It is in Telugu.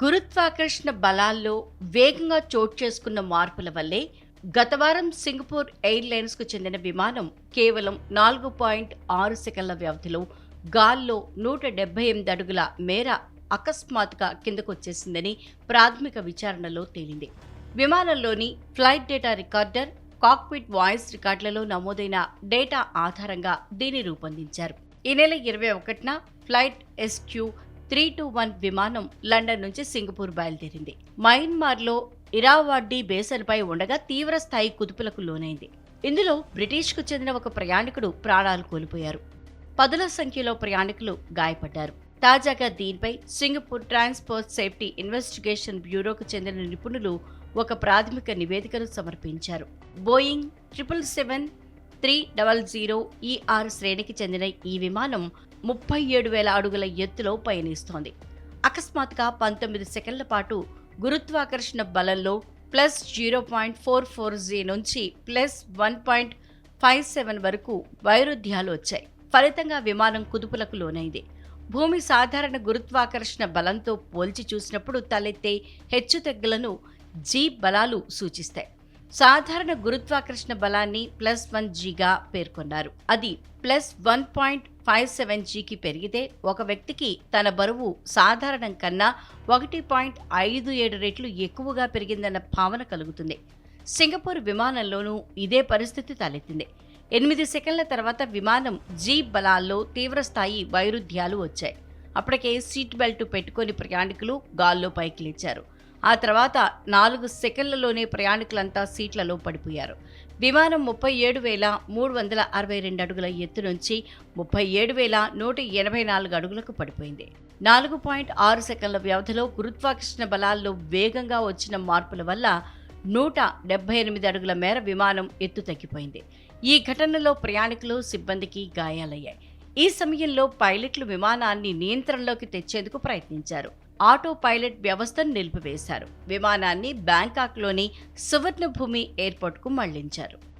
గురుత్వాకర్షణ బలాల్లో వేగంగా చోటు చేసుకున్న మార్పుల వల్లే గత వారం సింగపూర్ ఎయిర్లైన్స్కు చెందిన విమానం కేవలం నాలుగు పాయింట్ ఆరు సెకండ్ల వ్యవధిలో గాల్లో నూట డెబ్బై ఎనిమిది అడుగుల మేర అకస్మాత్తుగా కిందకొచ్చేసిందని ప్రాథమిక విచారణలో తేలింది. విమానంలోని flight data recorder cockpit voice రికార్డులలో నమోదైన డేటా ఆధారంగా దీన్ని రూపొందించారు. ఈ నెల ఇరవై ఒకటిన flight SQ three two one విమానం లండన్ నుంచి సింగపూర్ బయలుదేరింది. మయన్మార్లో ఇరావాడ్డీ బేసన్పై ఉండగా తీవ్ర స్థాయి కుదుపులకు లోనైంది. ఇందులో బ్రిటిష్కు చెందిన ఒక ప్రయాణికుడు ప్రాణాలు కోల్పోయారు. పదుల సంఖ్యలో ప్రయాణికులు గాయపడ్డారు. తాజాగా దీనిపై సింగపూర్ ట్రాన్స్పోర్ట్ సేఫ్టీ ఇన్వెస్టిగేషన్ బ్యూరోకు చెందిన నిపుణులు ఒక ప్రాథమిక నివేదికను సమర్పించారు. Boeing triple seven three double zero ER శ్రేణికి చెందిన ఈ విమానం ముప్పై ఏడు వేల అడుగుల ఎత్తులో పయనిస్తోంది. అకస్మాత్తుగా పంతొమ్మిది సెకండ్ల పాటు గురుత్వాకర్షణ బలంలో plus zero point four four G నుంచి plus one point five seven వరకు వైరుధ్యాలు వచ్చాయి. ఫలితంగా విమానం కుదుపులకు లోనైంది. భూమి సాధారణ గురుత్వాకర్షణ బలంతో పోల్చి చూసినప్పుడు తలెత్తే హెచ్చుతగ్గులను జీ బలాలు సూచిస్తాయి. సాధారణ గురుత్వాకర్షణ బలాన్ని ప్లస్ వన్ జీగా పేర్కొన్నారు. అది plus one point five seven జీకి పెరిగితే ఒక వ్యక్తికి తన బరువు సాధారణం కన్నా ఒకటి పాయింట్ ఐదు ఏడు రెట్లు ఎక్కువగా పెరిగిందన్న భావన కలుగుతుంది. సింగపూర్ విమానంలోనూ ఇదే పరిస్థితి తలెత్తింది. ఎనిమిది సెకండ్ల తర్వాత విమానం జీ బలాల్లో తీవ్రస్థాయి వైరుధ్యాలు వచ్చాయి. అప్పటికే సీట్ బెల్ట్ పెట్టుకొని ప్రయాణికులు గాల్లో పైకి లేచారు ఆ తర్వాత నాలుగు సెకండ్లలోనే ప్రయాణికులంతా సీట్లలో పడిపోయారు. విమానం ముప్పై ఏడు వేల మూడు వందల అరవై రెండు అడుగుల ఎత్తు నుంచి ముప్పై ఏడు వేల నూట ఎనభై నాలుగు అడుగులకు పడిపోయింది. నాలుగు పాయింట్ ఆరు సెకండ్ల వ్యవధిలో గురుత్వాకర్షణ బలాల్లో వేగంగా వచ్చిన మార్పుల వల్ల నూట డెబ్బై ఎనిమిది అడుగుల మేర విమానం ఎత్తు తగ్గిపోయింది. ఈ ఘటనలో ప్రయాణికులు సిబ్బందికి గాయాలయ్యాయి. ఈ సమయంలో పైలట్లు విమానాన్ని నియంత్రణలోకి తెచ్చేందుకు ప్రయత్నించారు. ఆటో పైలట్ వ్యవస్థను నిలిపివేశారు. విమానాన్ని బ్యాంకాక్లోని సువర్ణభూమి ఎయిర్పోర్ట్కు మళ్ళించారు.